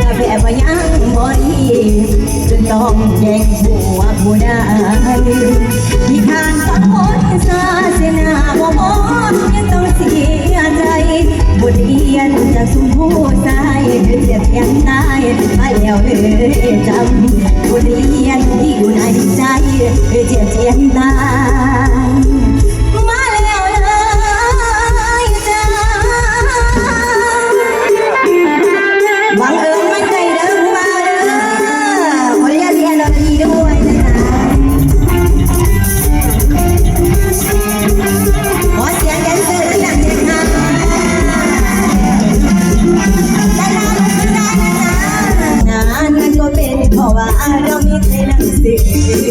แต่แบบว่ายังบ่ดีจนต้องแยกบัวผู้ได้มีทางสอนศาสนาบ่มอนยังต้องเสียใจบทเรียนจะสุมผู้ชายเสียเทียงไายมาแล้วเลยจำบทเรียนที่อยู่ในใจเสียเทียงได้ Yeah.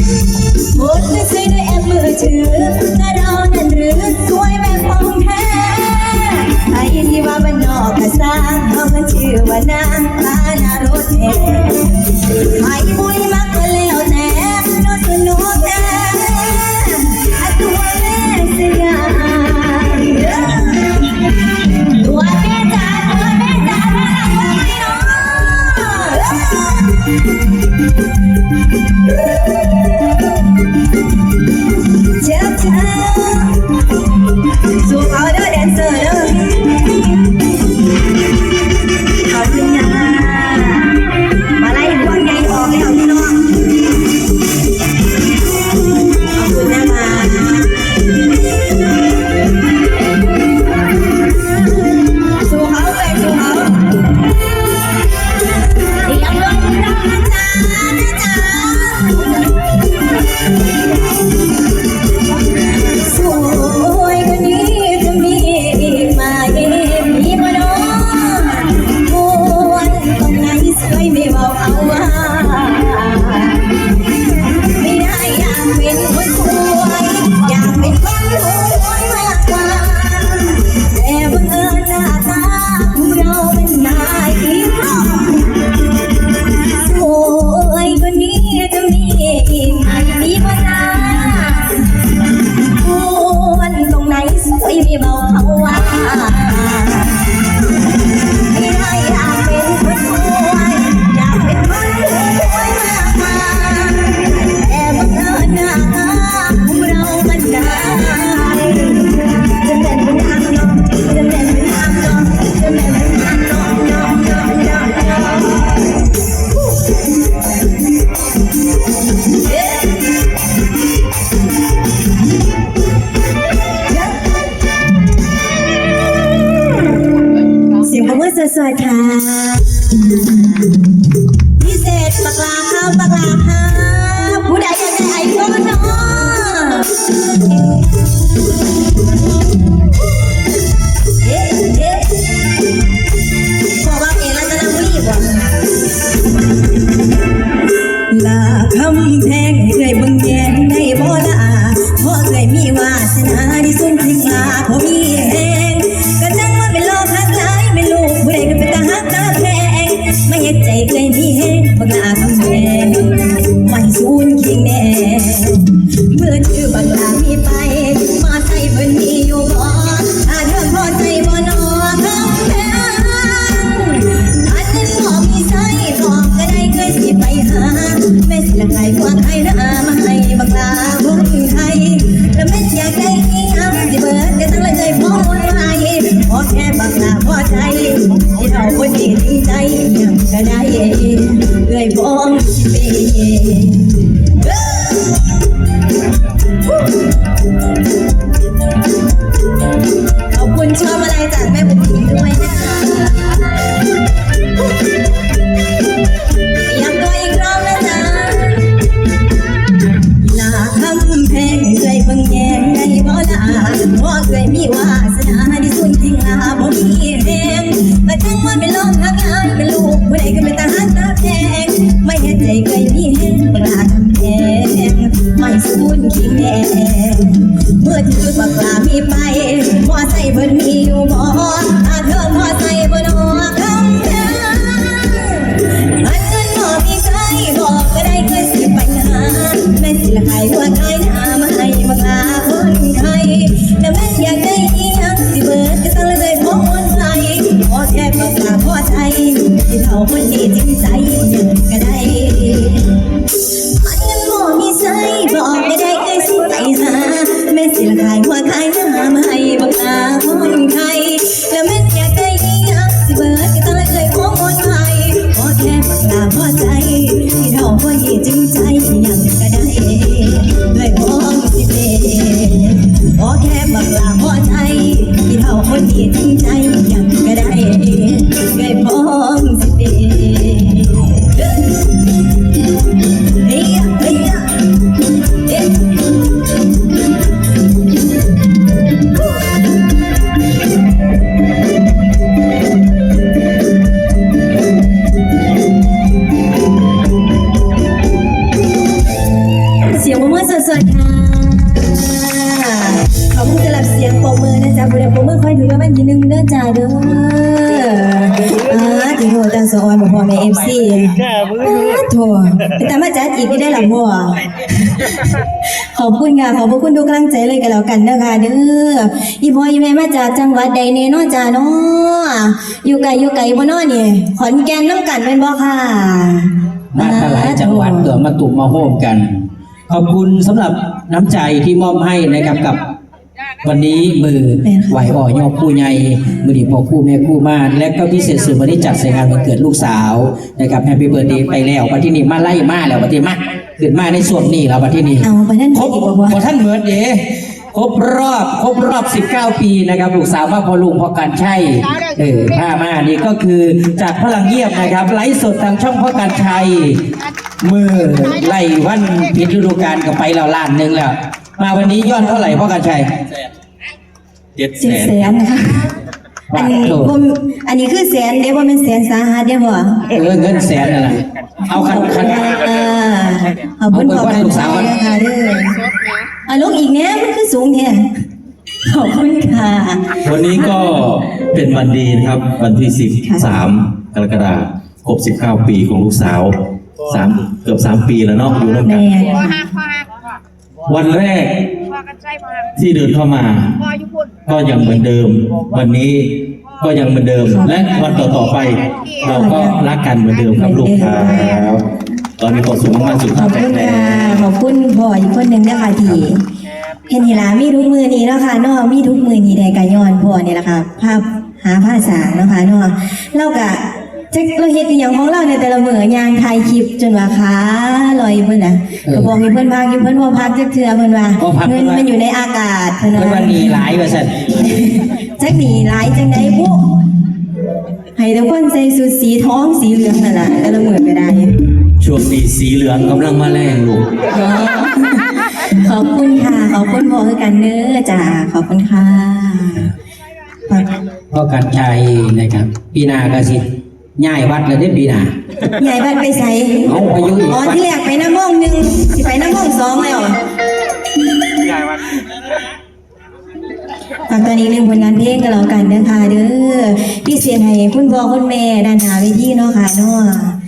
ชา พิเศษบักลาครับบักลาครัผู้ใดอยากได้ไอ้ก็มาเนาะเอ๊ะเอ๊ะบอว่าเอ๋แล้วจะทำผู้หญิวะลาคำแพงเจยบึงแยงได้บ่ละอาเพราะเอื่อยมีวาสนาที่สุนถึงมาพรมี ใจอยัางกระได้เอ่ยบ่คิดเอยมีเห้งหนักแห้ไม่สูนขี้แม่เมื่อถือปากลามีไปมอใส่เบิร์มีอยู่บ่อาเธอมอใส่เบิร์นอคำเดิมอันนั้นบ่มีใจบอกก็ได้เคอสิไปนานแม่สิละใครว่าใครทำให้มาลาคนไทยแต่แม่อยาก เขาคนนี้จริงใจยังก็ได้มันบ่มีใส่บอกไม่ได้เคยสิไปหาแม่สิละขายหัวขายหน้ามา อ่าที่โทรตังสออนบอกพ่อแม่เอฟซีแค่มือโถแต่มาจัดอีกไม่ได้หรอพ่อขอบคุณค่ะขอบพระคุณทุกกำลังใจเลยกันแล้วกันนะคะเด้ออีพ่ออีแม่มาจากจังหวัดใดเนเนาะจ้าเนาะอยู่ไกลอยู่ไกลบ่เนาะนี่ขอนแก่นน้ำกันเป็นบ่ค่ะมาทลายจังหวัดตัวมาตุมมาโฮมกัน ขอบคุณสำหรับน้ำใจที่มอบให้นะครับกับ วันนี้มือไหวอ่อยอคู่ใหญ่มือดีพอคู่แม่คู่มานและก็พิเศษสุดวันนี้จัดใส่งานวันเกิดลูกสาวนะครับแฮปปี้เบิร์ดเดย์ไปแล้ววันที่นี่มาไล่มาแล้ววันที่มาขึ้นมาในส่วนนี้แล้ววันที่นี่เอาไปนั่นครบอีกบ่บ่พอท่านเบิร์ดเดย์ครบรอบครบรอบ 19 ปีนะครับลูกสาวว่าพอลุงพอการใช่เออผ้ามานี่ก็คือจากพลังเงียบนะครับไลฟ์สดทางช่องพ่อการชัยมือไล่วันผิดฤดูกาลก็ไปแล้วล้านหนึ่งแล้ว มาวันนี้ยอดเท่าไหร่พ่อการชัยเจ็ดแสสิบนแสนนะคะอันนี้บ่มอันนี้คือแสนเด้บ่แม่นแสนสาหัสเด้บ่เออเงินแสนนั่นแหละเอาคันคัน อ่าขอบคุณขอบคุณนะคะเด้ออะลูกอีกแน่มันคือสูงแท้ขอบคุณค่ะ วันนี้ก็เป็นวันดีนะครับ วันที่สิบสามกรกฎาคมครบสิบเก้าปีของลูกสาวสามเกือบสามปีแล้วเนาะอยู่ร่วมกัแม่นพอหักพอหัก วันแรกพอกันใจพอหักที่เดินเข้ามาพออยู่พุ่นก็ยังเหมือนเดิม วันนี้ก็ยังเหมือนเดิม และวันต่อๆไป เราก็รักกันเหมือนเดิมครับลูกครับตอนนี้ขอสูงมากๆสุขขภาอพบแข็คุงณแรค่ะงขอบคุณพ่ออีกคนหนึ่งนะคะที่เห็นทีหลามีทุกมือนี้เนาะค่ะเนาะมีทุกมือนี้ได้กะย้อนพ่อนี่แหละค่ะภาพหาผ้าสางเนาะค่ะเนาะเรากะ จักเราเฮ็ดอหย่างของเราในแต่ละมื้อยางถ่ายคลิปจนว่าขาลอยเพิ่นน่ะก็บอกให้เพิ่นพักอยู่เพิ่นบ่พักจักเทื่อเพิ่นว่าเงินมันอยู่ในอากาศเพิ่นเพื่อนว่าวันนี้หลายว่าสันจักหนีหลายจังได๋บุให้ทุกคนใส่ชุดสีทองสีเหลืองนั่นล่ะแต่ละมื้อก็ได้ ช่วงนี้สีเหลืองกำลังมาแรงลูก ขอบคุณค่ะ ขอบคุณพ่อคือกันเด้อจ้าขอบคุณค่ะ พ่อการชัยนะครับ ปีหนาก็สิ ย้ายวัดเลยได้ปีหนาใหญ่บ้านไปใส่เอาไปอยู่อีกอ๋อที่แรกไปน้ำม่องหนึ่งสิไปน้ำม่องสองแล้วฝากตอนนี้หนึ่งผลงานเพลงกันแล้วกันนะคะเด้อพี่เสียงให้คุณพ่อคุณแม่ด้านหน้าเวทีเนาะค่ะเนาะ